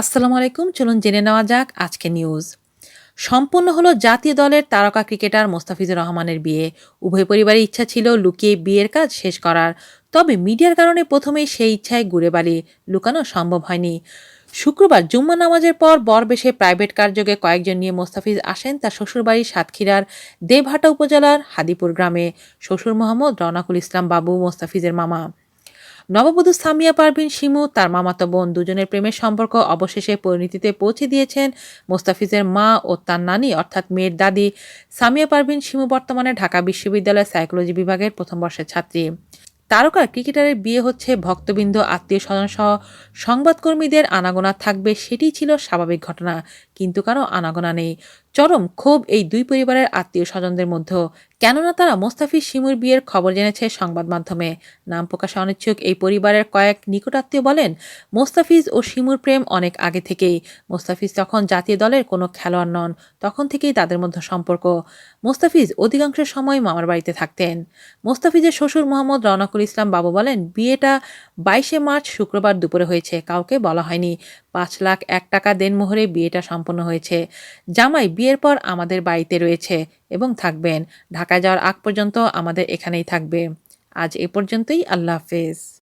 আসসালামু আলাইকুম, চলুন জেনে নেওয়া যাক আজকে নিউজ সম্পূর্ণ হলো জাতীয় দলের তারকা ক্রিকেটার মোস্তাফিজুর রহমানের বিয়ে। উভয় পরিবারের ইচ্ছা ছিল লুকিয়ে বিয়ের কাজ শেষ করার। তবে মিডিয়ার কারণে প্রথমেই সেই ইচ্ছায় ঘুরে বাড়ি লুকানো সম্ভব হয়নি। শুক্রবার জুম্মা নামাজের পর বরবেশে প্রাইভেট কার্যকে কয়েকজন নিয়ে মোস্তাফিজ আসেন তার শ্বশুরবাড়ি সাতক্ষীরার দেবহাটা উপজেলার হাদিপুর গ্রামে। শ্বশুর মোহাম্মদ রনাকুল ইসলাম বাবু, মোস্তাফিজের মামা। নববধূ সামিয়া পারভিন শিমু, তার মামাতো বোন দুজনের প্রেমের সম্পর্ক অবশেষে পরিণতিতে পৌঁছে দিয়েছেন মোস্তাফিজের মা ও তার নানি, অর্থাৎ মেয়ের দাদি সামিয়া পারভিন শিমু, বর্তমানে ঢাকা বিশ্ববিদ্যালয়ের সাইকোলজি বিভাগের প্রথম বর্ষের ছাত্রী। তারকা ক্রিকেটারের বিয়ে হচ্ছে ভক্তবৃন্দ, আত্মীয় স্বজন সহ সংবাদকর্মীদের আনাগোনা থাকবে সেটি ছিল স্বাভাবিক ঘটনা, কিন্তু কারও আনাগোনা নেই। চরম ক্ষোভ এই দুই পরিবারের আত্মীয় স্বজনদের মধ্যে কেননা তারা মোস্তাফিজ শিমুর বিয়ের খবর জেনেছে সংবাদ মাধ্যমে। নাম প্রকাশে অনিচ্ছুক এই পরিবারের কয়েক নিকটাত্মীয় বলেন, মোস্তাফিজ ও শিমুর প্রেম অনেক আগে থেকেই। মোস্তাফিজ তখন জাতীয় দলের কোনো খেলোয়াড় নন, তখন থেকেই তাদের মধ্যে সম্পর্ক। মোস্তাফিজ অধিকাংশ সময় মামার বাড়িতে থাকতেন। মোস্তাফিজের শ্বশুর মোহাম্মদ রওনাকুল ইসলাম বাবু বলেন, বিয়েটা বাইশে মার্চ শুক্রবার দুপুরে হয়েছে, কাউকে বলা হয়নি। পাঁচ লাখ এক টাকা দেনমোহরে বিয়েটা সম্পন্ন হয়েছে। জামাই বিয়ের পর আমাদের বাড়িতে রয়েছে এবং থাকবেন। ঢাকা যাওয়ার আগ পর্যন্ত আমাদের এখানেই থাকবে। আজ এ পর্যন্তই। আল্লাহ হাফেজ।